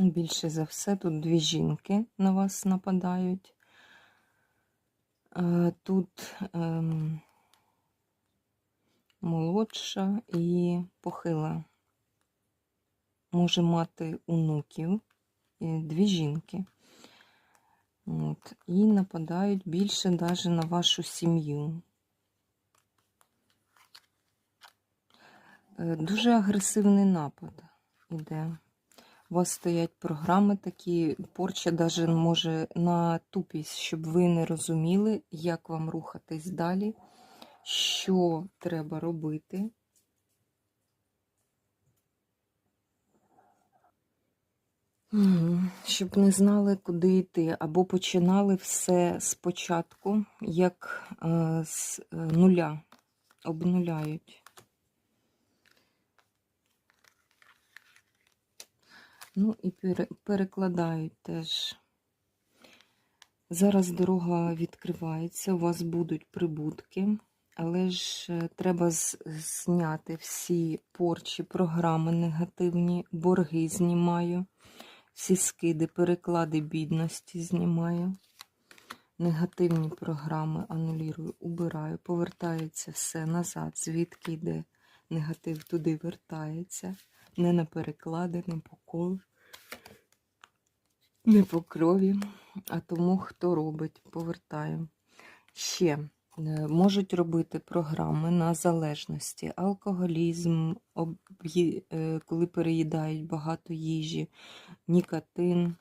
Більше за все, тут дві жінки на вас нападають. Е, Тут ем, молодша і похила. Може мати онуків, дві жінки. От, і нападають більше навіть на вашу сім'ю. Е, Дуже агресивний напад іде. У вас стоять програми такі, порча навіть може на тупість, щоб ви не розуміли, як вам рухатись далі, що треба робити. Щоб не знали, куди йти, або починали все спочатку, як е, з е, нуля, обнуляють. Ну і перекладають теж. Зараз дорога відкривається, у вас будуть прибутки, але ж е, треба зняти всі порчі, програми негативні, борги знімаю, всі скиди, переклади бідності знімаю. Негативні програми анулірую, убираю, повертається все назад, звідки йде негатив, туди вертається. Не на переклади, не по колу, не по крові, а тому, хто робить, повертаю. Ще е, можуть робити програми на залежності, алкоголізм, е, коли переїдають багато їжі, нікотин.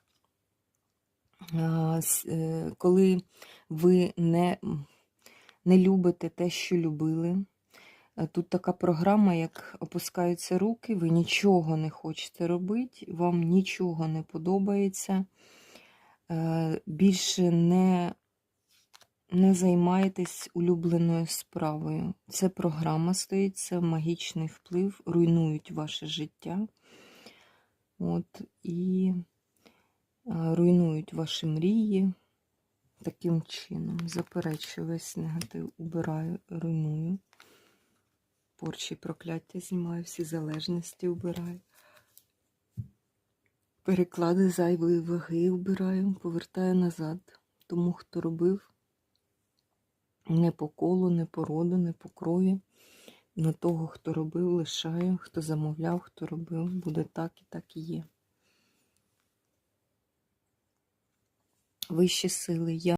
Е, Коли ви не, не любите те, що любили. Е, Тут така програма, як опускаються руки, ви нічого не хочете робити, вам нічого не подобається. Е, Більше не, не займаєтесь улюбленою справою. Це програма стоїть, це магічний вплив, руйнують ваше життя. От, і е, руйнують ваші мрії. Таким чином, заперечую весь негатив, убираю, руйную. Порчі прокляття знімаю, всі залежності вбираю. Переклади зайвої ваги вбираю, повертаю назад. Тому, хто робив не по колу, не по роду, не по крові. На того, хто робив, лишаю, хто замовляв, хто робив, буде так і так і є. Вищі сили. Я